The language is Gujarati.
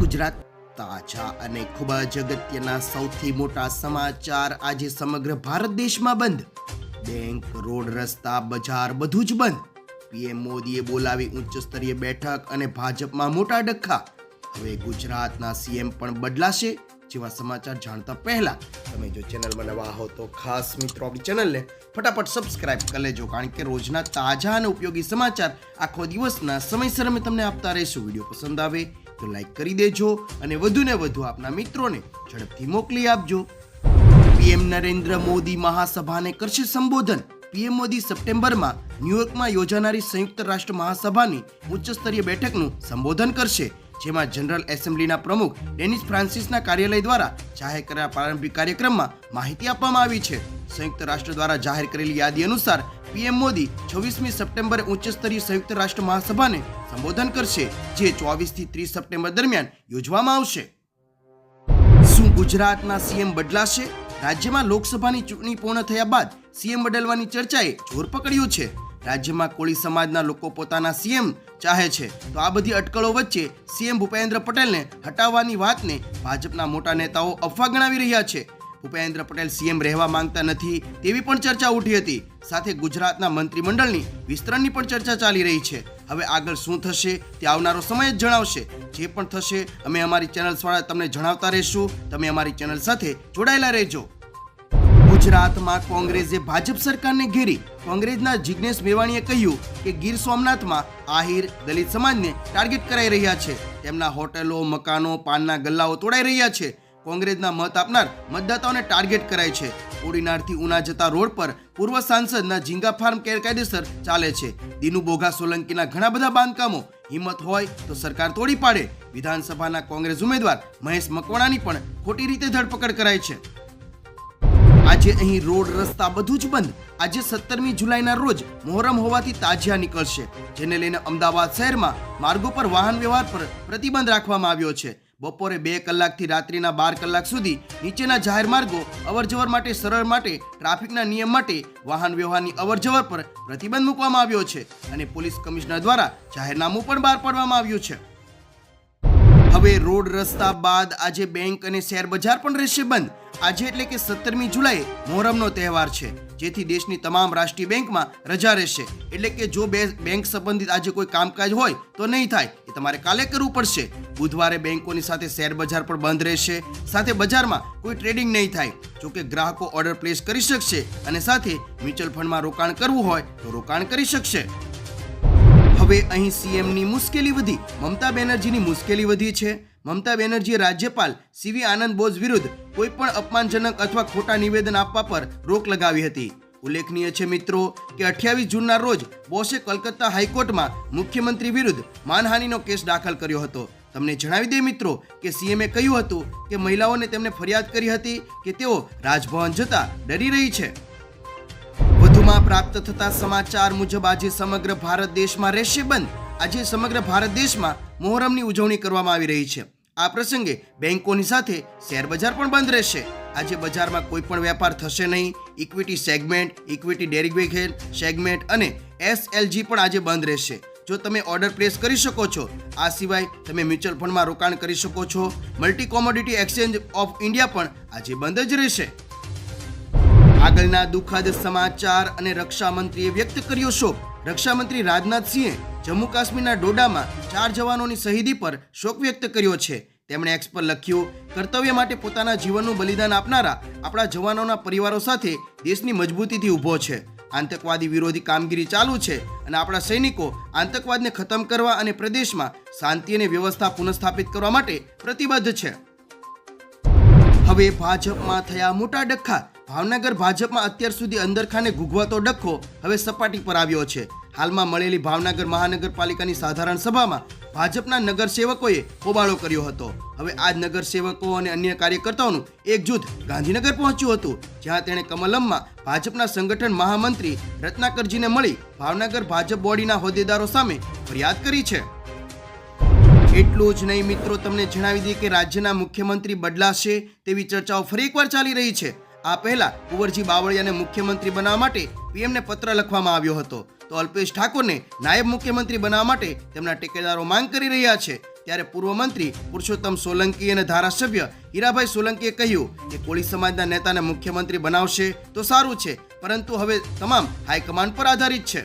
ગુજરાત. તાજા અને ખૂબ જ અગત્યના સૌથી મોટા સમાચાર આજે સમગ્ર ભારત દેશમાં બંધ. બેંક, રોડ, રસ્તા, બજાર બધું જ બંધ. પીએમ મોદીએ બોલાવી ઉચ્ચ સ્તરીય બેઠક અને ભાજપમાં મોટા ડખ્ખા હવે ગુજરાતના સીએમ પણ બદલાશે જેવા સમાચાર જાણતા પહેલા તમે જો ચેનલમાં નવા હો તો ખાસ મિત્રો આપણી ચેનલને ફટાફટ સબસ્ક્રાઇબ કરી લેજો, કારણ કે રોજના તાજા અને ઉપયોગી સમાચાર આખો દિવસના સમયસર અમે તમને આપતા રહીશું. વીડિયો પસંદ આવે તો લાઈક કરી દેજો અને વધુને વધુ આપના મિત્રોને ઝડપથી મોકલી આપજો. પીએમ નરેન્દ્ર મોદી મહાસભાને કરશે સંબોધન. પીએમ મોદી સપ્ટેમ્બરમાં ન્યુયોર્કમાં યોજાનારી સંયુક્ત રાષ્ટ્ર મહાસભાની ઉચ્ચ સ્તરીય બેઠકનું સંબોધન કરશે, જેમાં જનરલ એસેમ્બલીના પ્રમુખ ડેનિસ ફ્રાન્સિસના કાર્યાલય દ્વારા જાહેર કરેલા પ્રારંભિક કાર્યક્રમમાં માહિતી આપવામાં આવી છે. સંયુક્ત રાષ્ટ્ર દ્વારા જાહેર કરેલી યાદી અનુસાર પીએમ મોદી છવ્વીસમી સપ્ટેમ્બરે ઉચ્ચસ્તરીય સંયુક્ત રાષ્ટ્ર મહાસભાને સંબોધન કરશે, જે ચોવીસથી ત્રીસ સપ્ટેમ્બર દરમિયાન યોજવામાં આવશે. શું ગુજરાતના સીએમ બદલાશે? રાજ્યમાં લોકસભાની ચૂંટણી પૂર્ણ થયા બાદ સીએમ બદલવાની ચર્ચાએ જોર પકડ્યું છે. રાજ્યમાં કોળી સમાજના લોકો પોતાના સીએમ ચાહે છે. તો આ બધી અટકળો વચ્ચે સીએમ ભૂપેન્દ્ર પટેલને હટાવવાની વાતને ભાજપના મોટા નેતાઓ અફવા ગણાવી રહ્યા છે. ભૂપેન્દ્ર પટેલ સીએમ રહેવા માંગતા નથી તેવી પણ ચર્ચા ઉઠી હતી. સાથે ગુજરાતના મંત્રીમંડળની વિસ્તરણની પણ ચર્ચા ચાલી રહી છે. હવે આગળ શું થશે તે આવનારો સમય જ જણાવશે. જે પણ થશે અમે અમારી ચેનલ દ્વારા તમને જણાવતા રહીશું. તમે અમારી ચેનલ સાથે જોડાયેલા રહેજો. ગુજરાતમાં કોંગ્રેસે ભાજપ સરકારને ઘેરી. કોંગ્રેસના જિગ્નેશ મેવાણીએ કહ્યું કે ગીર સોમનાથમાં આહિર દલિત સમાજને ટાર્ગેટ કરાઈ રહ્યા છે. તેમના હોટેલો, મકાનો, પાનના ગલ્લાઓ તોડાઈ રહ્યા છે. કોંગ્રેસના મત આપનાર મતદાતાઓને ટાર્ગેટ કરાય છે. ઓડીનારથી ઉના જતા રોડ પર પૂર્વ સાંસદના ઝીંગા ફાર્મ ગેરકાયદેસર ચાલે છે. દીનુ બોઘા સોલંકીના ઘણા બધા બાંધકામો, હિંમત હોય તો સરકાર તોડી પાડે. વિધાનસભાના કોંગ્રેસ ઉમેદવાર મહેશ મકવાણાની પણ ખોટી રીતે ધરપકડ કરાઈ છે. આજે અહીં રોડ, રસ્તા બધું જ બંધ. આજે સત્તરમી જુલાઈના રોજ મોહરમ હોવાથી તાજિયા નીકળશે, જેને લઈને અમદાવાદ શહેરમાં માર્ગો પર વાહન વ્યવહાર પર પ્રતિબંધ રાખવામાં આવ્યો છે. બપોરે બે કલાકથી રાત્રિના બાર કલાક સુધી નીચેના જાહેર માર્ગો અવરજવર માટે સરળ માટે, ટ્રાફિકના નિયમ માટે વાહન વ્યવહારની અવરજવર પર પ્રતિબંધ મૂકવામાં આવ્યો છે અને પોલીસ કમિશનર દ્વારા જાહેરનામું પણ બહાર પાડવામાં આવ્યું છે. હવે રોડ રસ્તા બાદ આજે બેંક અને શેર બજાર પણ રહેશે બંધ. આજે એટલે કે સત્તરમી જુલાઈ મોહરમનો તહેવાર છે, જેથી દેશની તમામ રાષ્ટ્રીય બેંકમાં રજા રહેશે. એટલે કે જો બે બેંક સંબંધિત આજે કોઈ કામકાજ હોય તો નહીં થાય, એ તમારે કાલે કરવું પડશે. બુધવારે બેંકોની સાથે શેરબજાર પણ બંધ રહેશે. સાથે બજારમાં કોઈ ટ્રેડિંગ નહીં થાય. જોકે ગ્રાહકો ઓર્ડર પ્લેસ કરી શકશે અને સાથે મ્યુચ્યુઅલ ફંડમાં રોકાણ કરવું હોય તો રોકાણ કરી શકશે. હવે અહીં સીએમની મુશ્કેલી વધી. મમતા બેનર્જીની મુશ્કેલી વધી છે. મમતા બેનર્જીએ રાજ્યપાલ સીવી આનંદ બોઝ વિરુદ્ધ કોઈ પણ અપમાનજનક અથવા ખોટા નિવેદન આપવા પર રોક લગાવી હતી. ઉલ્લેખનીય છે મિત્રો કે અઠ્યાવીસ જૂનના રોજ બોસે કલકત્તા હાઈકોર્ટમાં મુખ્યમંત્રી વિરુદ્ધ માનહાનિનો કેસ દાખલ કર્યો હતો. તમને જણાવી દે મિત્રો કે સીએમએ કહ્યું હતું કે મહિલાઓને તેમને ફરિયાદ કરી હતી કે તેઓ રાજભવન જતા ડરી રહી છે. વધુમાં પ્રાપ્ત થતા સમાચાર મુજબ આજે સમગ્ર ભારત દેશમાં રહેશે બંધ. આજે સમગ્ર ભારત દેશમાં મોહરમની ઉજવણી કરવામાં આવી રહી છે. આ પ્રસંગે બેંકોની સાથે શેર બજાર પણ બંધ રહેશે. આજે બજારમાં કોઈ પણ વેપાર થશે નહીં. Equity segment equity derivation segment અને એસએલજી પણ આજે બંધ રહેશે. જો તમે ઓર્ડર પ્લેસ કરી શકો છો, આ સિવાય તમે મ્યુચ્યુઅલ ફંડમાં રોકાણ કરી શકો છો. Multi commodity exchange of India પણ આજે બંધ જ રહેશે. આગળના દુઃખદ સમાચાર અને રક્ષામંત્રીએ વ્યક્ત કર્યો શોક. રક્ષામંત્રી રાજનાથસિંહે જમ્મુ કાશ્મીરના ડોડામાં ચાર જવાનોની શહીદી પર શોક વ્યક્ત કર્યો છે. તેમણે એક્સ પર લખ્યું, કર્તવ્ય માટે પોતાના જીવનનું બલિદાન આપનારા આપણા જવાનોના પરિવારો સાથે દેશની મજબૂતીથી ઊભો છે. આતંકવાદી વિરોધી કામગીરી ચાલુ છે અને આપણા સૈનિકો આતંકવાદને ખતમ કરવા અને પ્રદેશમાં શાંતિ અને વ્યવસ્થા પુનઃસ્થાપિત કરવા માટે પ્રતિબદ્ધ છે. હવે ભાજપમાં થયા મોટા ડખ્ખા ભાવનગર ભાજપમાં અત્યાર સુધી અંદરખાને ગુગવાતો ડખ્ખો હવે સપાટી પર આવ્યો છે. હાલમાં મળેલી ભાવનગર મહાનગરપાલિકાની સાધારણ સભામાં ભાજપના નગરસેવકોએ હોબાળો કર્યો હતો. હવે આ જ નગરસેવકો અને અન્ય કાર્યકર્તાઓનું એક જૂથ ગાંધીનગર પહોંચ્યું હતું, જ્યાં તેણે કમલમમાં ભાજપના સંગઠન મહામંત્રી રત્નાકરજીને મળી ભાવનગર ભાજપ બોડીના હોદ્દેદારો સામે ફરિયાદ કરી છે. એટલું જ નહીં મિત્રો, તમને જણાવી દઈએ કે રાજ્યના મુખ્યમંત્રી બદલાશે તેવી ચર્ચાઓ ફરી એકવાર ચાલી રહી છે. આ પહેલા કુંવરજી બાવળિયાને મુખ્યમંત્રી બનાવવા માટે પીએમને પત્ર લખવામાં આવ્યો હતો. તો અલ્પેશ ઠાકોરને નાયબ મુખ્યમંત્રી બનાવવા માટે તેમના ટેકેદારો માંગ કરી રહ્યા છે. ત્યારે પૂર્વ મંત્રી પુરુષોત્તમ સોલંકી અને ધારાસભ્ય હીરાભાઈ સોલંકીએ કહ્યું કે કોળી સમાજના નેતાને મુખ્યમંત્રી બનાવશે તો સારું છે, પરંતુ હવે તમામ હાઈકમાન્ડ પર આધારિત છે.